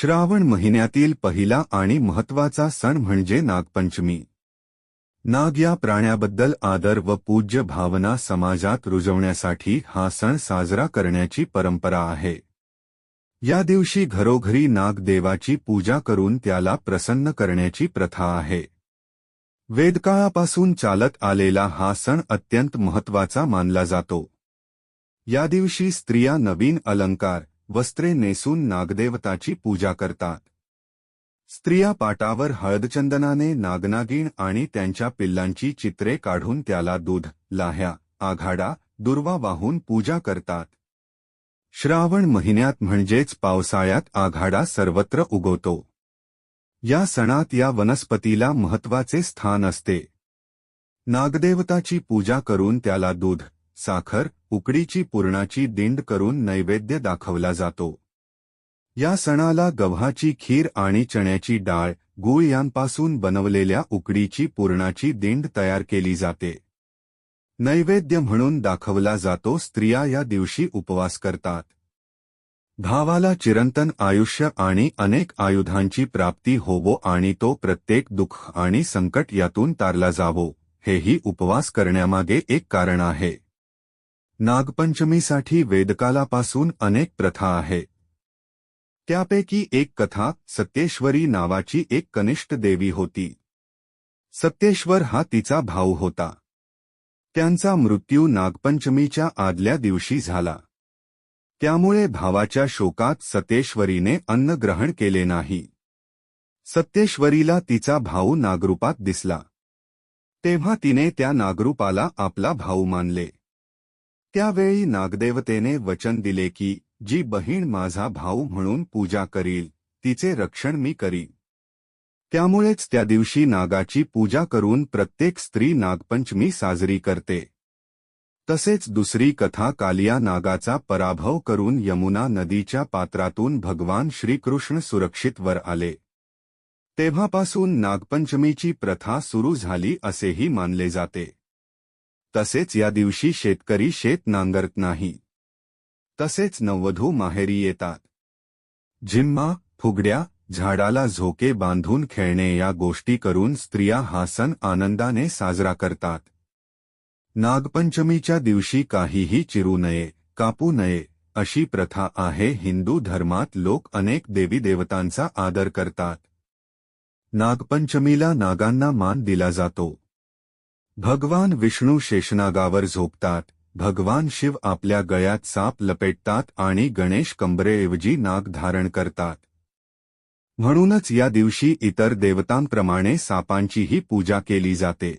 श्रावण महिन्यातील पहिला आणि महत्त्वाचा सण म्हणजे नागपंचमी. नाग या प्राण्याबद्दल आदर व पूज्य भावना समाजात रुजवण्यासाठी हा सण साजरा करण्याची परंपरा आहे. या दिवशी घरोघरी नागदेवाची पूजा करून त्याला प्रसन्न करण्याची प्रथा आहे. वेदकाळापासून चालत आलेला हा सण अत्यंत महत्त्वाचा मानला जातो. या दिवशी स्त्रिया नवीन अलंकार वस्त्रे नेसून नागदेवताची पूजा करतात. स्त्रिया पाटावर हळदचंदनाने नागनागिण आणि त्यांच्या पिल्लांची चित्रे काढून त्याला दूध लाह्या आघाडा दुर्वा वाहून पूजा करतात. श्रावण महिन्यात म्हणजेच पावसाळ्यात आघाडा सर्वत्र उगवतो. या सणात या वनस्पतीला महत्त्वाचे स्थान असते. नागदेवताची पूजा करून त्याला दूध साखर उकडीची पुरणाची दिंड करून नैवेद्य दाखवला जातो. या सणाला गव्हाची खीर आणि चण्याची डाळ गूळ यांपासून बनवलेल्या उकडीची पुरणाची दिंड तयार केली जाते. नैवेद्य म्हणून दाखवला जातो स्त्रिया या दिवशी उपवास करतात. भावाला चिरंतन आयुष्य आणि अनेक आयुधांची प्राप्ती होवो आणि तो प्रत्येक दुःख आणि संकट यातून तारला जावो हेही उपवास करण्यामागे एक कारण आहे. नागपंचमीसाठी वेदकालापासून अनेक प्रथा आहेत त्यापैकी एक कथा सत्येश्वरी नावाची एक कनिष्ठ देवी होती. सत्येश्वर हा तिचा भाऊ होता. त्यांचा मृत्यू नागपंचमीच्या आदल्या दिवशी झाला. त्यामुळे भावाच्या शोकात सतेश्वरीने अन्न ग्रहण केले नाही. सत्येश्वरीला तिचा भाऊ नागरूपात दिसला. तेव्हा तिने त्या नागरूपाला आपला भाऊ मानले. त्यावेळी नागदेवतेने वचन दिले की जी बहीण माझा भाऊ म्हणून पूजा करील तिचे रक्षण मी करीन. त्यामुळेच त्या दिवशी नागाची पूजा करून प्रत्येक स्त्री नागपंचमी साजरी करते. तसेच दुसरी कथा कालिया नागाचा पराभव करून यमुना नदीच्या पात्रातून भगवान श्रीकृष्ण सुरक्षित वर आले. तेव्हापासून नागपंचमीची प्रथा सुरू झाली असेही मानले जाते. तसेच या दिवशी शेतकरी शेत नांगरत नाही. तसेच नववधू माहेरी येतात. झिम्मा फुगड्या झाडाला झोके बांधून खेळणे या गोष्टी करून स्त्रिया हा सण आनंदाने साजरा करतात. नागपंचमीच्या दिवशी काहीही चिरू नये कापू नये अशी प्रथा आहे हिंदू धर्मात लोक अनेक देवी देवतांचा आदर करतात. नागपंचमीला नागांना मान दिला जातो. भगवान विष्णू शेषनागावर झोपतात भगवान शिव आपल्या गळ्यात साप लपेटतात आणि गणेश कंबरेऐवजी नाग धारण करतात. म्हणूनच या दिवशी इतर देवतांप्रमाणे सापांचीही पूजा केली जाते.